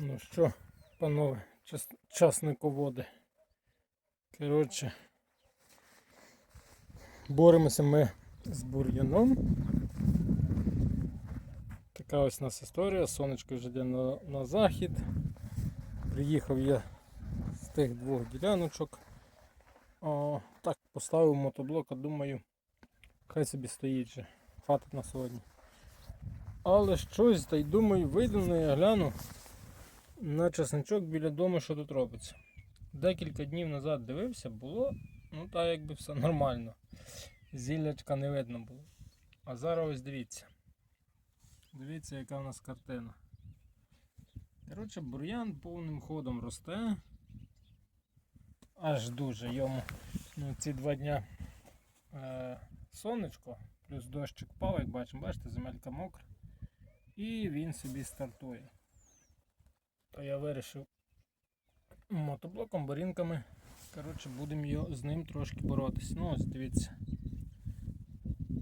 Ну що, панове, час, часниководи. Коротше, боремося ми з бур'яном. Така ось у нас історія. Сонечко вже йде на, на захід. Приїхав я з тих двох діляночок. О, так, поставив мотоблок, а думаю, хай собі стоїть же. Хватить на сьогодні. Але щось, та й думаю, вийду ну, я гляну на часничок біля дому, що тут робиться. Декілька днів назад дивився, було, ну так якби все нормально. Зіллячка не видно було. А зараз ось дивіться. Дивіться, яка в нас картина. Коротше, бур'ян повним ходом росте. Аж дуже йому. Ну, ці два дня е, сонечко, плюс дощик впав, як бачимо, бачите, земелька мокра. І він собі стартує. То я вирішив мотоблоком, борінками. Коротше, будемо з ним трошки боротись. Ну ось дивіться.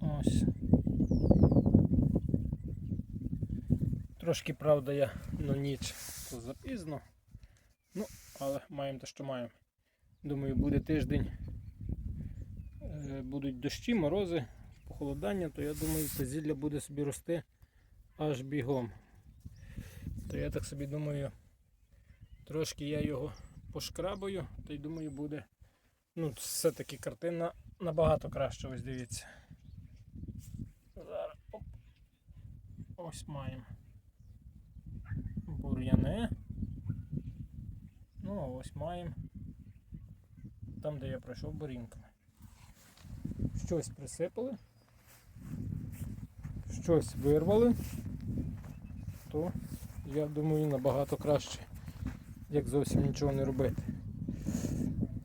Ось. Трошки, правда, я ну ніч то запізно. Ну, але маємо те, що маємо. Думаю, буде тиждень. е, Будуть дощі, морози, похолодання, то я думаю, це зілля буде собі рости аж бігом. То я так собі думаю, трошки я його пошкрабаю, та й думаю, буде. Ну, все-таки картина набагато краще, ось дивіться. Зараз. Оп. Ось маємо. Бур'яни. Ну, а ось маємо. Там, де я пройшов бурінками. Щось присипали. Щось вирвали, то я думаю набагато краще, як зовсім нічого не робити.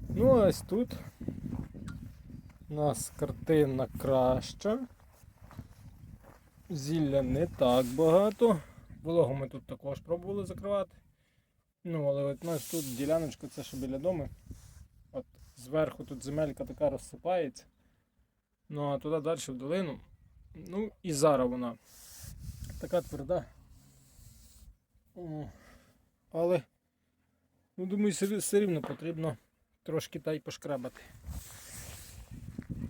Ну, а ось тут у нас картина краща. Зілля не так багато. Вологу ми тут також пробували закривати. Ну, але от у нас тут діляночка, це що біля дому. От зверху тут земелька така розсипається. Ну а туди далі в долину. Ну і зараз вона така тверда. О, але, ну думаю, все рівно потрібно трошки та й пошкрабати.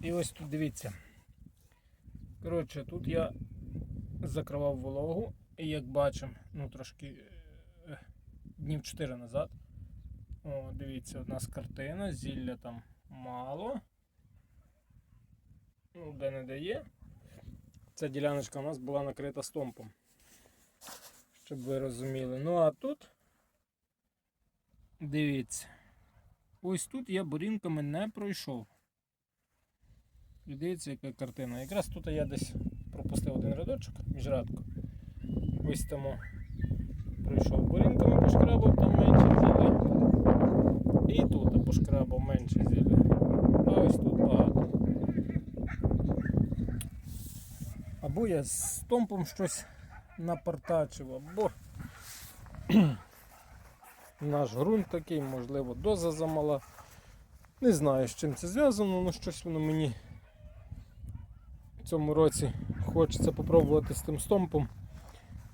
І ось тут дивіться. Коротше, тут я закривав вологу, і як бачимо, ну трошки е, днів 4 назад. О, дивіться, у нас картина, зілля там мало. Ну, де не дає. Ця діляночка у нас була накрита стомпом. Щоб ви розуміли. Ну а тут, дивіться, ось тут я бурінками не пройшов. І дивіться, яка картина. Якраз тут я десь пропустив один рядочок міжрадку. Ось тому пройшов бурінками, пошкрабав, там менше зілля. І тут пошкрабав менше зілля. А ось тут багато. Або я з томпом щось напортачив, або наш ґрунт такий, можливо, доза замала. Не знаю, з чим це зв'язано, але щось воно мені в цьому році хочеться попробувати з тим стомпом.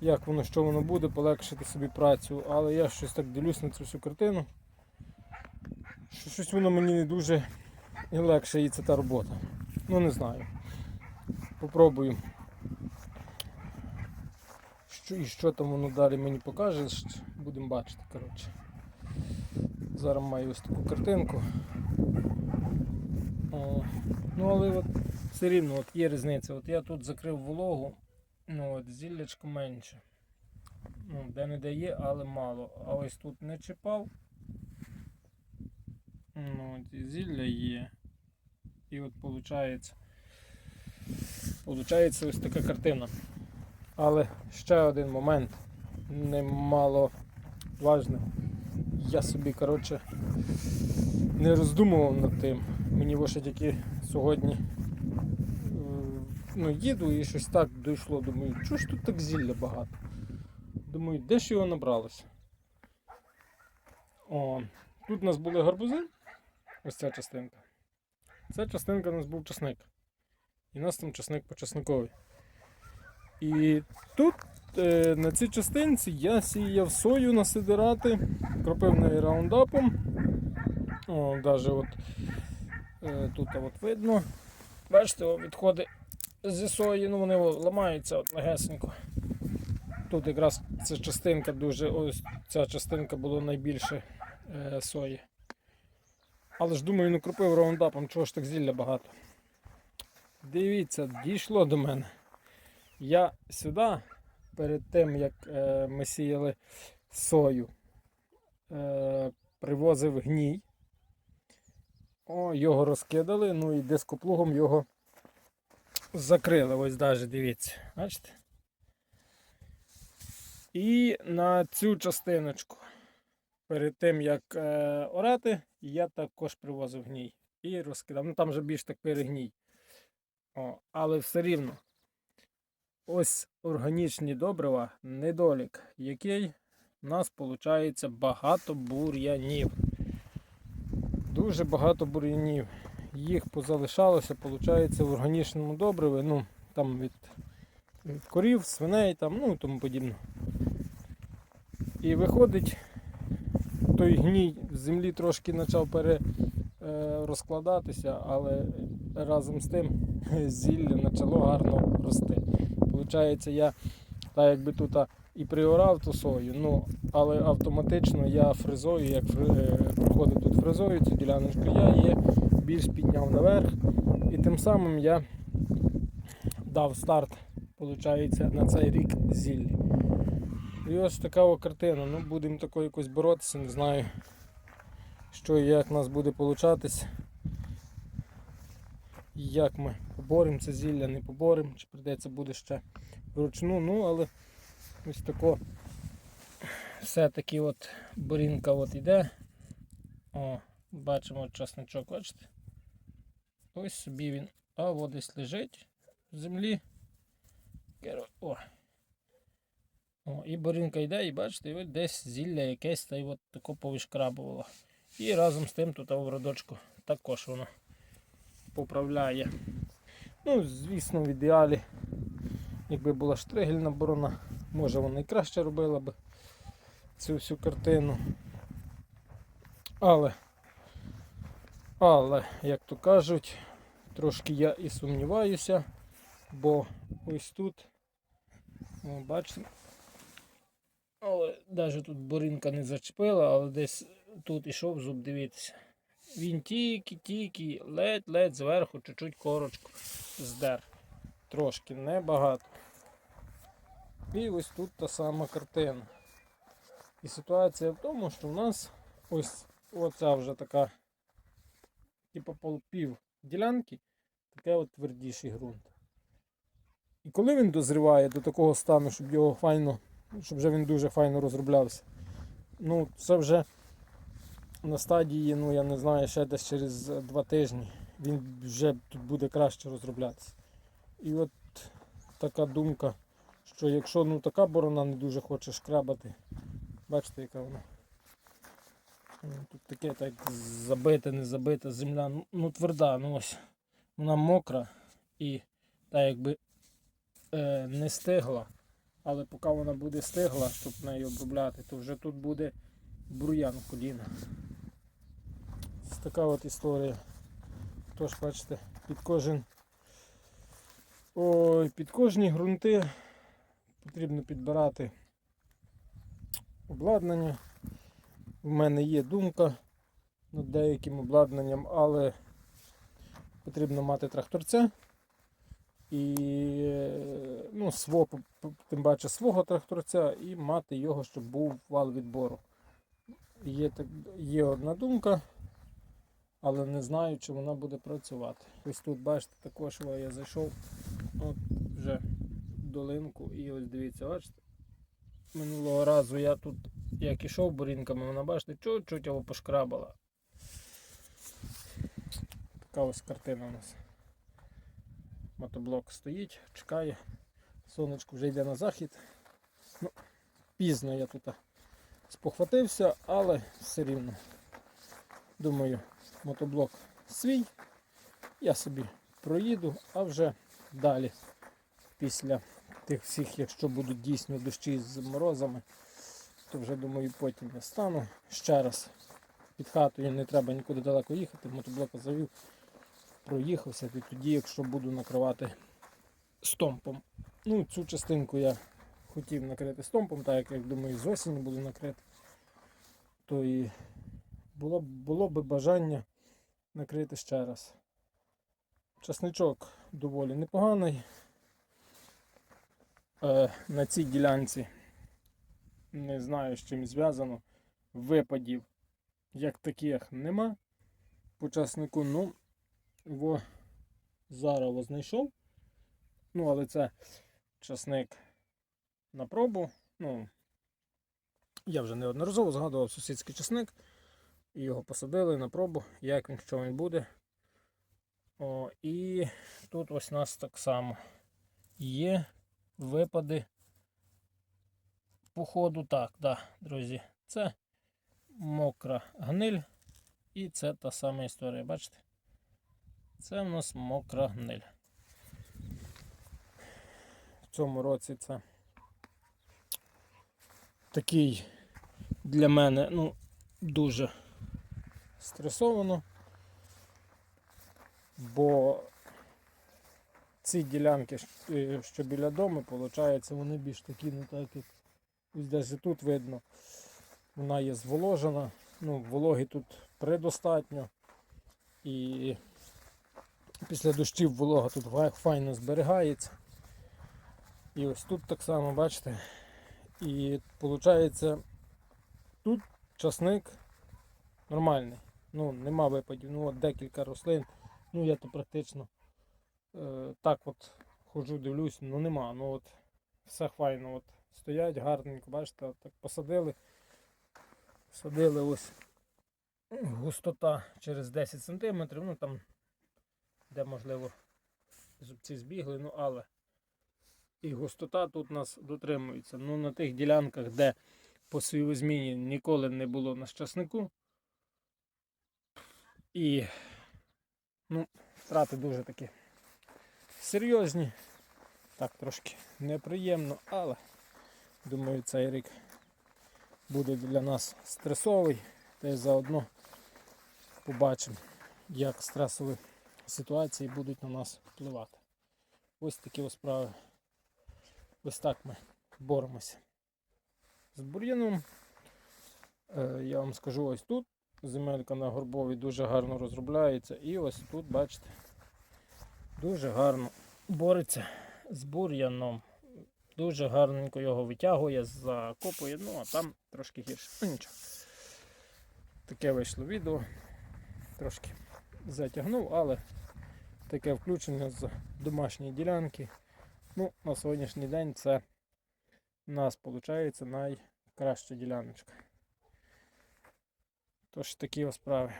Як воно, що воно буде, полегшити собі працю. Але я щось так дивлюсь на цю всю картину. Що щось воно мені не дуже і легше їй це та робота. Ну не знаю. Попробую. І що там воно далі мені покаже, будемо бачити. коротше. Зараз маю ось таку картинку. О, ну але от все рівно от є різниця. От я тут закрив вологу, ну от зіллячко менше. Ну, де не дає, але мало. А ось тут не чіпав. Ну, от і зілля є. І от виходить. Получається ось така картина. Але ще один момент немало важний. Я собі, коротше, не роздумував над тим. Мені лише тільки сьогодні е, ну, їду і щось так дійшло. Думаю, чого ж тут так зілля багато? Думаю, де ж його набралося? О, тут у нас були гарбузи. Ось ця частинка. Ця частинка у нас був часник. І у нас там часник по часникові. І тут е, на цій частинці я сіяв сою на сидирати, кропив неї раундапом. О, даже от, е, тут от видно. Бачите, відходи зі сої, ну вони ламаються от легесенько. Тут якраз ця частинка дуже, ось ця частинка була найбільше е, сої. Але ж думаю, не кропив раундапом, чого ж так зілля багато. Дивіться, дійшло до мене. Я сюди, перед тим як е, ми сіяли сою, е, привозив гній. О, його розкидали, ну і дископлугом його закрили. Ось навіть дивіться. Бачите? І на цю частиночку, перед тим як е, орати, я також привозив гній і розкидав. Ну там вже більш так перегній. О, але все рівно. Ось органічні добрива, недолік, який у нас виходить багато бур'янів. Дуже багато бур'янів. Їх позалишалося, виходить, в органічному добриві, ну, там від, від корів, свиней, там, ну і тому подібне. І виходить, той гній з землі трошки почав пере, е, розкладатися, але разом з тим зілля почало гарно рости. Получається, я так якби тут і приорав ту сою, ну, але автоматично я фрезою, як е, проходив тут фрезою цю діляночку, я її більш підняв наверх. І тим самим я дав старт, виходить, на цей рік зіллі. І ось така о картина. Ну, будемо такою якось боротися, не знаю, що і як в нас буде получатись. Як ми поборемо це зілля, не поборемо, чи прийдеться буде ще вручну. Ну, але ось тако все-таки от борінка от йде. О, бачимо часничок, бачите? Ось собі він. А от десь лежить в землі. О. О, і борінка йде, і бачите, і десь зілля якесь та й от тако повишкрабувало. І разом з тим тут в родочку також воно поправляє. Ну, звісно, в ідеалі, якби була штригельна борона, може вона і краще робила б цю всю картину. Але, але, як то кажуть, трошки я і сумніваюся, бо ось тут, о, бачите, але навіть тут борінка не зачепила, але десь тут ішов зуб, дивіться. Він тільки-тільки, ледь-ледь зверху чуть-чуть корочку здер. Трошки, небагато. І ось тут та сама картина. І ситуація в тому, що в нас ось оця вже така, типу полпів ділянки, таке от твердіший ґрунт. І коли він дозріває до такого стану, щоб його файно, щоб вже він дуже файно розроблявся, ну це вже на стадії, ну я не знаю, ще десь через е, два тижні він вже тут буде краще розроблятися. І от така думка, що якщо ну така борона не дуже хоче шкрабати, бачите, яка вона. Ну, Тут таке так забите, не забита земля, ну, ну тверда, ну ось вона мокра і так якби е, не стигла. Але поки вона буде стигла, щоб нею обробляти, то вже тут буде бур'ян коліна. Така от історія. Тож, бачите, під кожен. Ой, під кожні ґрунти потрібно підбирати обладнання. У мене є думка над деяким обладнанням, але потрібно мати тракторця і ну, свого, тим паче свого тракторця і мати його, щоб був вал відбору. Є, так, є одна думка, але не знаю, чи вона буде працювати. Ось тут, бачите, також я зайшов от вже в долинку і ось дивіться, бачите. Минулого разу я тут як ішов бурінками, вона бачите, чуть-чуть його пошкрабала. Така ось картина у нас. Мотоблок стоїть, чекає. Сонечко вже йде на захід. Ну, пізно я тут спохватився, але все рівно. Думаю, мотоблок свій. Я собі проїду, а вже далі, після тих всіх, якщо будуть дійсно дощі з морозами, то вже думаю потім я стану ще раз під хатою, не треба нікуди далеко їхати, мотоблока завів, проїхався, і тоді, якщо буду накривати стомпом. Ну, цю частинку я хотів накрити стомпом, так як, як думаю, з осені буду накрити, то і було, б- було би бажання накрити ще раз. Часничок доволі непоганий. Е, на цій ділянці не знаю, з чим зв'язано. Випадів як таких нема. По часнику, ну, во зараз знайшов. Ну, але це часник на пробу. Ну, я вже неодноразово згадував сусідський часник. І його посадили на пробу, як він, що він буде. О, і тут ось у нас так само є випади по ходу. Так, да, друзі, це мокра гниль. І це та сама історія, бачите? Це в нас мокра гниль. В цьому році це такий для мене ну, дуже стресовано, бо ці ділянки, що- е, біля дому, виходить, вони більш такі, не так як ось десь тут видно. Вона є зволожена, ну, вологи тут предостатньо. І після дощів волога тут файно зберігається. І ось тут так само, бачите. І виходить, тут часник нормальний. Ну, нема випадів. Ну, от декілька рослин. Ну, я то практично е, так от ходжу, дивлюсь, ну нема. Ну от все файно. От стоять гарненько, бачите, так посадили. Садили ось густота через 10 см, ну там, де можливо зубці збігли, ну але і густота тут нас дотримується. Ну на тих ділянках, де по своїй зміні ніколи не було на щаснику. І ну, втрати дуже такі серйозні. Так, трошки неприємно, але думаю, цей рік буде для нас стресовий. Та й заодно побачимо, як стресові ситуації будуть на нас впливати. Ось такі ось справи. Ось так ми боремося з бур'яном. Е, Я вам скажу ось тут. Земелька на горбовій дуже гарно розробляється. І ось тут, бачите, дуже гарно бореться з бур'яном. Дуже гарненько його витягує, закопує, ну а там трошки гірше. Ну нічого. Таке вийшло відео. Трошки затягнув, але таке включення з домашньої ділянки. Ну, на сьогоднішній день це у нас виходить найкраща діляночка. Тож такі справи.